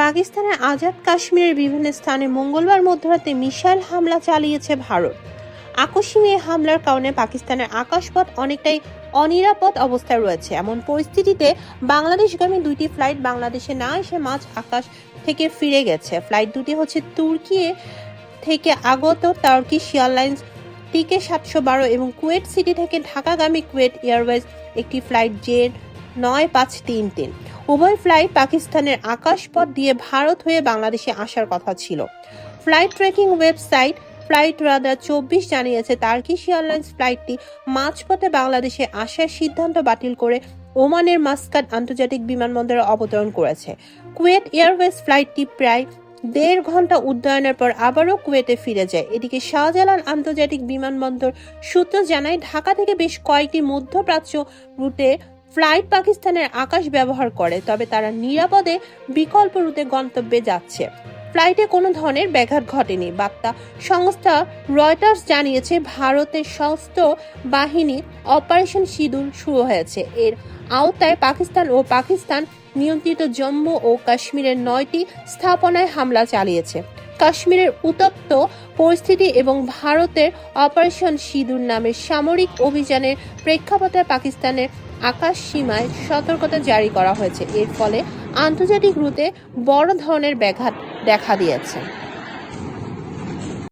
পাকিস্তানের আজাদ কাশ্মীরের বিভিন্ন স্থানে মঙ্গলবার মধ্যরাতে মিসাইল হামলা চালিয়েছে ভারত। আকস্মিক এই হামলার কারণে পাকিস্তানের আকাশপথ অনেকটাই অনিরাপদ অবস্থায় রয়েছে। এমন পরিস্থিতিতে বাংলাদেশগামী দুইটি ফ্লাইট বাংলাদেশে না এসে মাঝ আকাশ থেকে ফিরে গেছে। ফ্লাইট দুটি হচ্ছে তুর্কি থেকে আগত টার্কিশ এয়ারলাইন্স টিকে সাতশো বারো এবং কুয়েট সিটি থেকে ঢাকাগামী কুয়েট এয়ারওয়েজ একটি ফ্লাইট জেড নয় পাঁচ তিন তিন। উভয় ফ্লাইট পাকিস্তানের আকাশপথ দিয়ে ভারত হয়ে বাংলাদেশে আসার কথা ছিল। Flight tracking website flight radar চব্বিশ জানিয়েছে টার্কিশ এয়ারলাইন্স ফ্লাইটটি মাঝপথে বাংলাদেশে আসার সিদ্ধান্ত বাতিল করে ওমানের মাস্কাট আন্তর্জাতিক বিমানবন্দরে অবতরণ করেছে। কুয়েট এয়ারওয়েজ ফ্লাইটটি প্রায় দেড় ঘণ্টা উড্ডয়নের পর আবারও কুয়েতে ফিরে যায়। এদিকে শাহজালাল আন্তর্জাতিক বিমানবন্দর সূত্র জানায়, ঢাকা থেকে বেশ কয়েকটি মধ্যপ্রাচ্য রুটে ফ্লাইট পাকিস্তানের আকাশ ব্যবহার করে, তবে তারা নিরাপদে বিকল্প রুটে গন্তব্যে যাচ্ছে। ফ্লাইটে কোনো ধরনের ব্যাঘাত ঘটেনি। বার্তা সংস্থা রয়টার্স জানিয়েছে, ভারতের সশস্ত্র বাহিনী অপারেশন সিঁদুর শুরু হয়েছে। এর আওতায় পাকিস্তান ও পাকিস্তান নিয়ন্ত্রিত জম্মু ও কাশ্মীরের নয়টি স্থাপনায় হামলা চালিয়েছে। কাশ্মীরের উত্তপ্ত পরিস্থিতি এবং ভারতের অপারেশন সিঁদুর নামের সামরিক অভিযানের প্রেক্ষাপটে পাকিস্তানের আকাশ সীমায় সতর্কতা জারি করা হয়েছে। এর ফলে আন্তর্জাতিক রুটে বড় ধরনের ব্যাঘাত দেখা দিয়েছে।